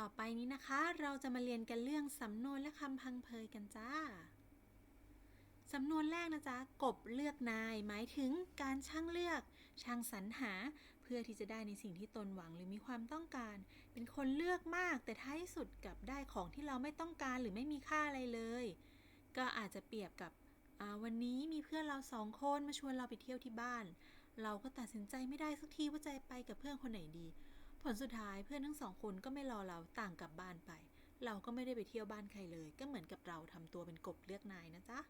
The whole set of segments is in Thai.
ต่อไปนี้นะคะ เราจะมาเรียนกันเรื่องสำนวนและคำพังเพยกันจ้า สำนวนแรกนะจ๊ะ กบเลือกนาย หมายถึงการช่างเลือก ช่างสรรหา เพื่อที่จะได้ในสิ่งที่ตนหวังหรือมีความต้องการ เป็นคนเลือกมาก แต่ท้ายสุดกลับได้ของที่เราไม่ต้องการหรือไม่มีค่าอะไรเลย ก็อาจจะเปรียบกับวันนี้มีเพื่อนเราสองคนมาชวนเราไปเที่ยวที่บ้าน เราก็ตัดสินใจไม่ได้สักทีว่าจะไปกับเพื่อนคนไหนดี ผลสุดท้ายเพื่อนทั้งสองคนก็ไม่รอเราต่างกลับบ้านไป เราก็ไม่ได้ไปเที่ยวบ้านใครเลย ก็เหมือนกับเราทำตัวเป็นกบเลือกนายนะจ๊ะ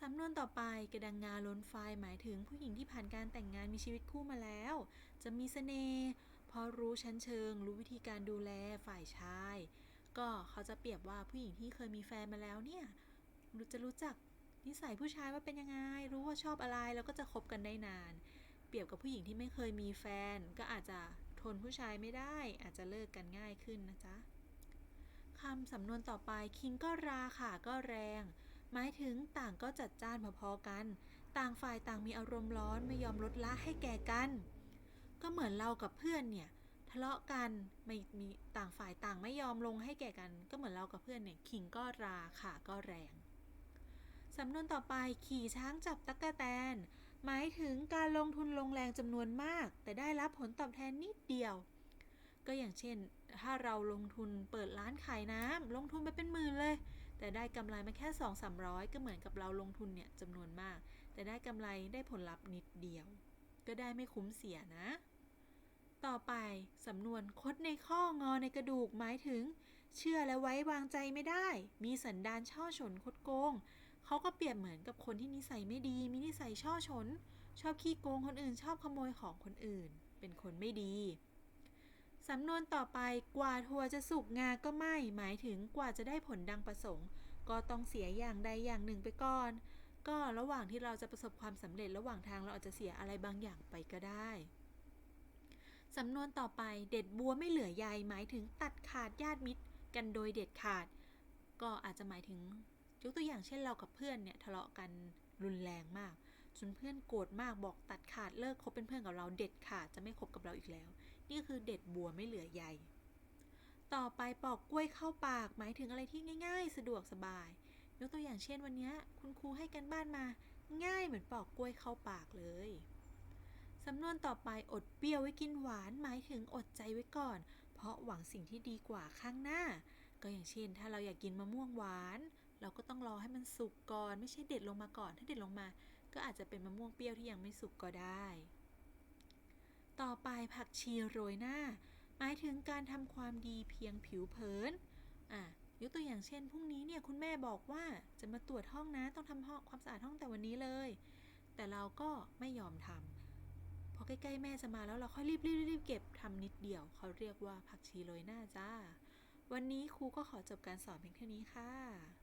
สำนวนต่อไปกระดังงาล้นไฟหมายถึงผู้หญิงที่ผ่านการแต่งงานมีชีวิตคู่มาแล้ว จะมีเสน่ห์พอรู้ชั้นเชิง รู้วิธีการดูแลฝ่ายชาย ก็เขาจะเปรียบว่าผู้หญิงที่เคยมีแฟนมาแล้วเนี่ยรู้จะรู้จักนิสัยผู้ชายว่าเป็นยังไง รู้ว่าชอบอะไรแล้วก็จะคบกันได้นาน เปรียบกับผู้หญิงที่ไม่เคยมีแฟนก็อาจจะ ทนผู้ชายไม่ได้อาจจะเลิกกันง่ายขึ้นนะจ๊ะคำสำนวนต่อไปคิงก็ราค่ะก็แรง หมายถึงต่างก็จัดจ้านพอๆกัน ต่างฝ่ายต่างมีอารมณ์ร้อนไม่ยอมลดละให้แก่กัน ก็เหมือนเรากับเพื่อนเนี่ยทะเลาะกันไม่มีต่างฝ่ายต่างไม่ยอมลงให้แก่กัน ก็เหมือนเรากับเพื่อนเนี่ยขิงก็ราค่ะก็แรงสำนวนต่อไปขี่ช้างจับตั๊กแตน หมายถึงการลงทุนลงแรงจำนวนมาก แต่ได้รับผลตอบแทนนิดเดียว ก็อย่างเช่น ถ้าเราลงทุนเปิดร้านขายน้ำลงทุนไปเป็นหมื่นเลย แต่ได้กำไรมาแค่2 3 0 0 ก็เหมือนกับเราลงทุนเนี่ยจำนวนมาก แต่ได้กำไรได้ผลลัพธ์นิดเดียว ก็ได้ไม่คุ้มเสียนะ ต่อไปสำนวนคดในข้องอในกระดูกหมายถึง เชื่อและไว้วางใจไม่ได้ มีสันดานช่อฉนคดโกง เขาก็เปรียบเหมือนกับคนที่นิสัยไม่ดี มีนิสัยช่อฉนชอบขี้โกงคนอื่น ชอบขโมยของคนอื่น เป็นคนไม่ดี สำนวนต่อไปกว่าทัวจะสุกงาก็ไม่หมายถึงกว่าจะได้ผลดังประสงค์ ก็ต้องเสียอย่างใดอย่างหนึ่งไปก่อน ก็ระหว่างที่เราจะประสบความสำเร็จระหว่างทางเราอาจจะเสียอะไรบางอย่างไปก็ได้สำนวนต่อไปเด็ดบัวไม่เหลือใยหมายถึงตัดขาดญาติมิตรกันโดยเด็ดขาด ก็อาจจะหมายถึง ยกตัวอย่างเช่นเรากับเพื่อนเนี่ยทะเลาะกันรุนแรงมาก จนเพื่อนโกรธมากบอกตัดขาดเลิกคบเป็นเพื่อนกับเราเด็ดขาดจะไม่คบกับเราอีกแล้ว นี่คือเด็ดบัวไม่เหลือใยต่อไปปอกกล้วยเข้าปากหมายถึงอะไรที่ง่าย ๆ สะดวกสบาย ยกตัวอย่างเช่นวันนี้คุณครูให้กันบ้านมา ง่ายเหมือนปอกกล้วยเข้าปากเลยสำนวนต่อไปอดเปรี้ยวไว้กินหวาน หมายถึงอดใจไว้ก่อน เพราะหวังสิ่งที่ดีกว่าข้างหน้า ก็อย่างเช่น ถ้าเราอยากกินมะม่วงหวาน เราก็ต้องรอให้มันสุกก่อน ไม่ใช่เด็ดลงมาก่อน ถ้าเด็ดลงมา ก็อาจจะเป็นมะม่วงเปรี้ยวที่ยังไม่สุกก็ได้ ต่อไปผักชีโรยหน้า หมายถึงการทำความดีเพียงผิวเผินอะยกตัวอย่างเช่นพรุ่งนี้เนี่ยคุณแม่บอกว่าจะมาตรวจห้องนะต้องทำห้องความสะอาดห้องแต่วันนี้เลย แต่เราก็ไม่ยอมทำพอใกล้ๆแม่จะมาแล้วเราค่อยรีบรีบรีบเก็บทำนิดเดียวเขาเรียกว่าผักชีโรยหน้าจ้า วันนี้ครูก็ขอจบการสอนเพียงเท่านี้ค่ะ